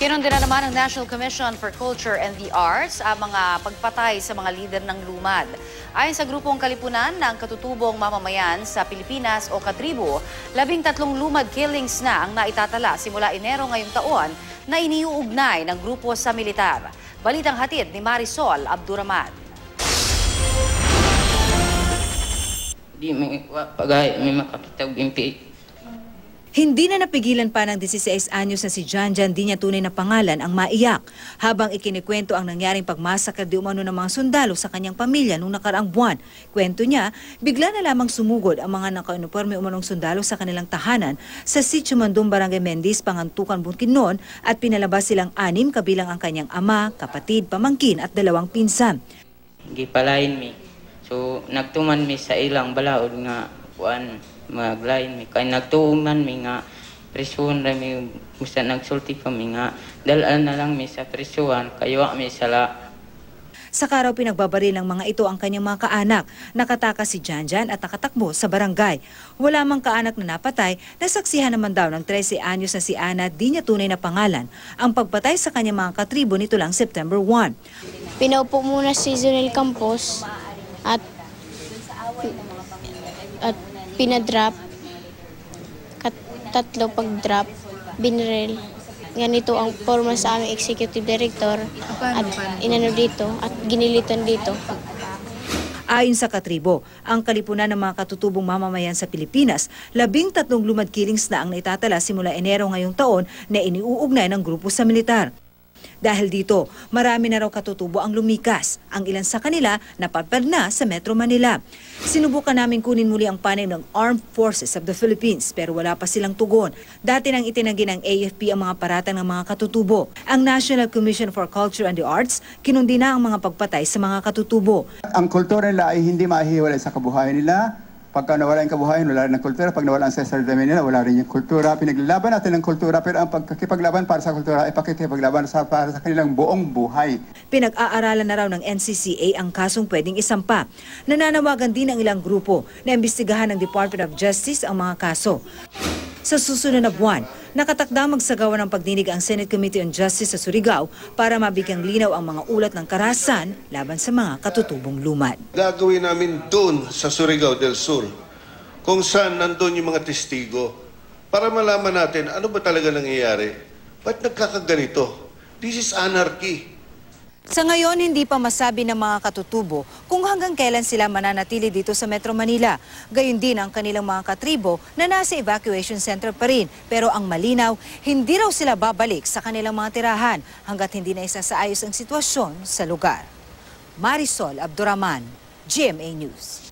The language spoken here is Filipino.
Kinundina naman ng National Commission for Culture and the Arts ang mga pagpatay sa mga lider ng lumad. Ayon sa grupong kalipunan ng katutubong mamamayan sa Pilipinas o Katribo, labing tatlong lumad killings na ang naitatala simula Enero ngayong taon na iniuugnay ng grupo sa militar. Balitang hatid ni Marisol Abduraman. Di may pagay may makakitag impi. Hindi na napigilan pa ng 16 anyos na si John John di niya tunay na pangalan ang maiyak habang ikinikwento ang nangyaring pagmasakar di umano ng mga sundalo sa kanyang pamilya nung nakaraang buwan. Kwento niya, bigla na lamang sumugod ang mga naka-uniforme umanong sundalo sa kanilang tahanan sa Sitio Mandum Barangay Mendis, Pangantukan, Bukidnon at pinalabas silang anim kabilang ang kanyang ama, kapatid, pamangkin at dalawang pinsan. Gipalain mi. So nagtuman mi sa ilang balaod nga kuan maglain mi kay nagtuman mi nga presuhan ra mi musta nagsulti kami nga dalaan na lang mi sa presuhan kayo mi sala Sa karaw pinagbabaril ng mga ito ang kanyang mga kaanak. Nakatakas si Janjan at nakatakbo sa barangay. Wala mang kaanak na napatay, nasaksihan naman daw ng 13 anyos na si Ana di niya tunay na pangalan. Ang pagpatay sa kanyang mga katribo nito lang September 1. Pinaupo muna si Zunel Campos at at pinadrop. Kat tatlo pag-drop. Binrel. Ganito ang forma sa aming executive director at inano dito at ginilitan dito. Ayon sa katribo, ang kalipunan ng mga katutubong mamamayan sa Pilipinas, labing tatlong lumad killings na ang naitatala simula Enero ngayong taon na iniuugnay ng grupo sa militar. Dahil dito, marami na raw katutubo ang lumikas. Ang ilan sa kanila napadpad na sa Metro Manila. Sinubukan namin kunin muli ang panay ng Armed Forces of the Philippines pero wala pa silang tugon. Dati nang itinanggi ng AFP ang mga paratang ng mga katutubo. Ang National Commission for Culture and the Arts kinundi na ang mga pagpatay sa mga katutubo. ang kultura nila ay hindi mahihiwalay sa kabuhayan nila. Pagka nawala yung kabuhayan, wala rin ang kultura. Pag nawala ang self-determination nila, wala rin yung kultura. Pinaglalaban natin ang kultura, pero ang pagkakipaglaban para sa kultura ay pakikipaglaban sa, para sa kanilang buong buhay. Pinag-aaralan na raw ng NCCA ang kasong pwedeng isampa. Nananawagan din ang ilang grupo na imbestigahan ng Department of Justice ang mga kaso. Sa susunod na buwan, nakatakda magsagawa ng pagdinig ang Senate Committee on Justice sa Surigao para mabigyang linaw ang mga ulat ng karahasan laban sa mga katutubong lumad. gagawin namin doon sa Surigao del Sur, kung saan nandun yung mga testigo, para malaman natin ano ba talaga nangyayari. Ba't nagkakaganito? This is anarchy. Sa ngayon, hindi pa masabi ng mga katutubo kung hanggang kailan sila mananatili dito sa Metro Manila. Gayun din ang kanilang mga katribo na nasa evacuation center pa rin. Pero ang malinaw, hindi raw sila babalik sa kanilang mga tirahan hanggat hindi na isasaayos ang sitwasyon sa lugar. Marisol Abduraman, GMA News.